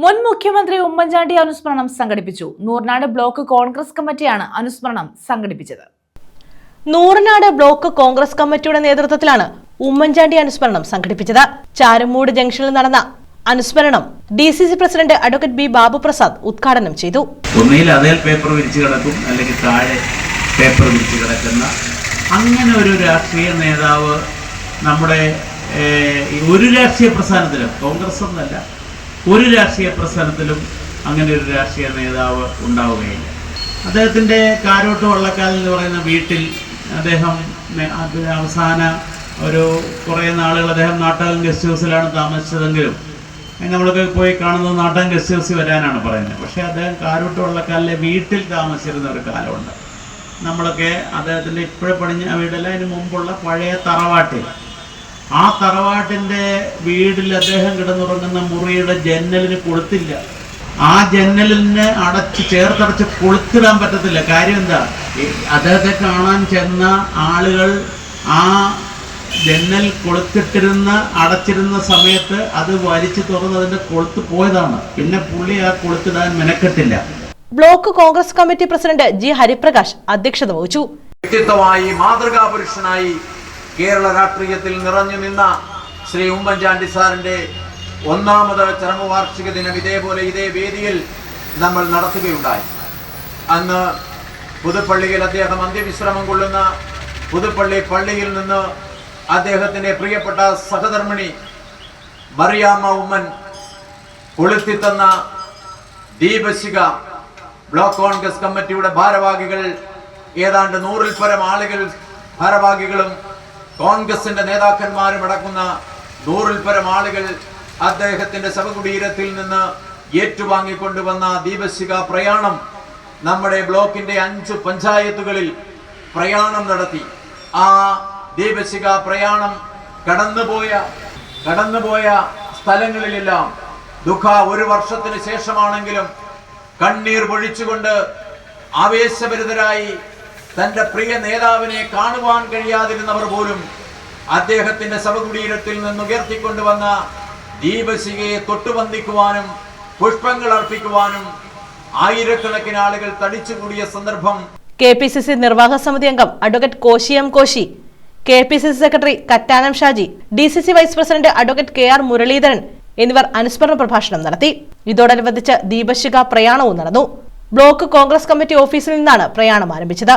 മുൻ മുഖ്യമന്ത്രി ഉമ്മൻചാണ്ടി അനുസ്മരണം സംഘടിപ്പിച്ചു. നൂർനാട് ബ്ലോക്ക് കോൺഗ്രസ് കമ്മിറ്റിയാണ് അനുസ്മരണം സംഘടിപ്പിച്ചത്. നൂറനാട് ബ്ലോക്ക് കോൺഗ്രസ് കമ്മിറ്റിയുടെ നേതൃത്വത്തിലാണ് ഉമ്മൻചാണ്ടി അനുസ്മരണം സംഘടിപ്പിച്ചത്. ചാരുമൂട് ജംഗ്ഷനിൽ നടന്ന അനുസ്മരണം D C C president advocate B Babu Prasad ഉദ്ഘാടനം ചെയ്തു. ഒന്നിൽ അതേ പേപ്പർ വിരിച്ചു കിടക്കും അല്ലെങ്കിൽ താഴെ പേപ്പർ വിരിച്ചു കിടക്കുന്ന അങ്ങനെ ഒരു രാഷ്ട്രീയ നേതാവ് നമ്മുടെ ഒരു രാഷ്ട്രീയ പ്രസ്ഥാനത്തിലും കോൺഗ്രസ് എന്നല്ല ഒരു രാഷ്ട്രീയ പ്രസ്ഥാനത്തിലും അങ്ങനെ ഒരു രാഷ്ട്രീയ നേതാവ് ഉണ്ടാവുകയില്ല. അദ്ദേഹത്തിന്റെ കാരോട്ട് വള്ളക്കാൽ എന്ന് പറയുന്ന വീട്ടിൽ അദ്ദേഹം അവസാന ഒരു കുറേ നാളുകൾ അദ്ദേഹം നാട്ടകം ഗസ്റ്റ് ഹൗസിലാണ് താമസിച്ചതെങ്കിലും നമ്മളൊക്കെ പോയി കാണുന്നത് നാട്ടകം ഗസ്റ്റ് ഹൗസിൽ വരാനാണ് പറയുന്നത്. പക്ഷേ അദ്ദേഹം കാരോട്ട് വള്ളക്കാലിലെ വീട്ടിൽ താമസിച്ചിരുന്ന ഒരു കാലമുണ്ട്. നമ്മളൊക്കെ അദ്ദേഹത്തിന്റെ ഇപ്പോഴും പണിഞ്ഞ വീടല്ല അതിന് മുമ്പുള്ള പഴയ തറവാട്ടിൽ ആ തറവാട്ടിന്റെ വീടിൽ അദ്ദേഹം കിടന്നുറങ്ങുന്ന മുറിയുടെ ജന്നലിന് കൊളുത്തില്ല. ആ ജന്നലിന് അടച്ച് ചേർത്തടച്ച് കൊളുത്തിടാൻ പറ്റത്തില്ല. കാര്യം എന്താ? അദ്ദേഹത്തെ കാണാൻ ചെന്ന ആളുകൾ ആ ജന്നൽ കൊളുത്തിട്ടിരുന്ന അടച്ചിരുന്ന സമയത്ത് അത് വലിച്ചു തുറന്ന് അതിന്റെ കൊളുത്ത് പോയതാണ്. പിന്നെ പുള്ളി ആ കൊളുത്തിടാൻ മെനക്കെട്ടില്ല. Block Congress committee president G Hariprakash അധ്യക്ഷത വഹിച്ചു. വ്യക്തിത്വമായി മാതൃകാ പുരുഷനായി കേരള രാഷ്ട്രീയത്തിൽ നിറഞ്ഞു നിന്ന ശ്രീ ഉമ്മൻചാണ്ടി സാറിന്റെ ഒന്നാമത് ചരമവാർഷിക ദിനം ഇതേപോലെ ഇതേ വേദിയിൽ നമ്മൾ നടത്തുകയുണ്ടായി. അന്ന് പുതുപ്പള്ളിയിൽ അദ്ദേഹം അന്ത്യവിശ്രമം കൊള്ളുന്ന പുതുപ്പള്ളി പള്ളിയിൽ നിന്ന് അദ്ദേഹത്തിന്റെ പ്രിയപ്പെട്ട സഹധർമ്മിണി മറിയാമ്മ ഉമ്മൻ കൊളുത്തിത്തന്ന ദീപശിക ബ്ലോക്ക് കോൺഗ്രസ് കമ്മിറ്റിയുടെ ഭാരവാഹികൾ ഏതാണ്ട് നൂറിൽ പരം ആളുകൾ ഭാരവാഹികളും കോൺഗ്രസിന്റെ നേതാക്കന്മാരും അടക്കുന്ന നൂറിൽ പരം ആളുകൾ അദ്ദേഹത്തിന്റെ ശവകുടീരത്തിൽ നിന്ന് ഏറ്റുവാങ്ങിക്കൊണ്ടുവന്ന ദീപശിക പ്രയാണം നമ്മുടെ ബ്ലോക്കിന്റെ അഞ്ച് പഞ്ചായത്തുകളിൽ പ്രയാണം നടത്തി. ആ ദീപശിക പ്രയാണം കടന്നുപോയ കടന്നുപോയ സ്ഥലങ്ങളിലെല്ലാം ദുഃഖ ഒരു വർഷത്തിന് ശേഷമാണെങ്കിലും കണ്ണീർ പൊഴിച്ചുകൊണ്ട് ആവേശഭരിതരായി തന്റെ പ്രിയ നേതാവിനെ കാണുവാൻ കഴിയാതിരുന്നവർ പോലും അദ്ദേഹത്തിന്റെ ശവകുടീരത്തിൽ നിന്ന് ഉയർത്തിക്കൊണ്ടുവന്ന ദീപശികയെ തൊട്ടുവന്ദിക്കുവാനും പുഷ്പങ്ങൾ അർപ്പിക്കുവാനും ആയിരക്കണക്കിന് ആളുകൾ തടിച്ചുകൂടിയ സന്ദർഭം കെ പി സി സി നിർവാഹക സമിതി അംഗം advocate Koshy M Koshy K P C C secretary Kattanam Shaji D C C vice president advocate K R Muraleedharan എന്നിവർ അനുസ്മരണ പ്രഭാഷണം നടത്തി. ഇതോടനുബന്ധിച്ച് ദീപശിക പ്രയാണവും നടന്നു. ബ്ലോക്ക് കോൺഗ്രസ് കമ്മിറ്റി ഓഫീസിൽ നിന്നാണ് പ്രയാണം ആരംഭിച്ചത്.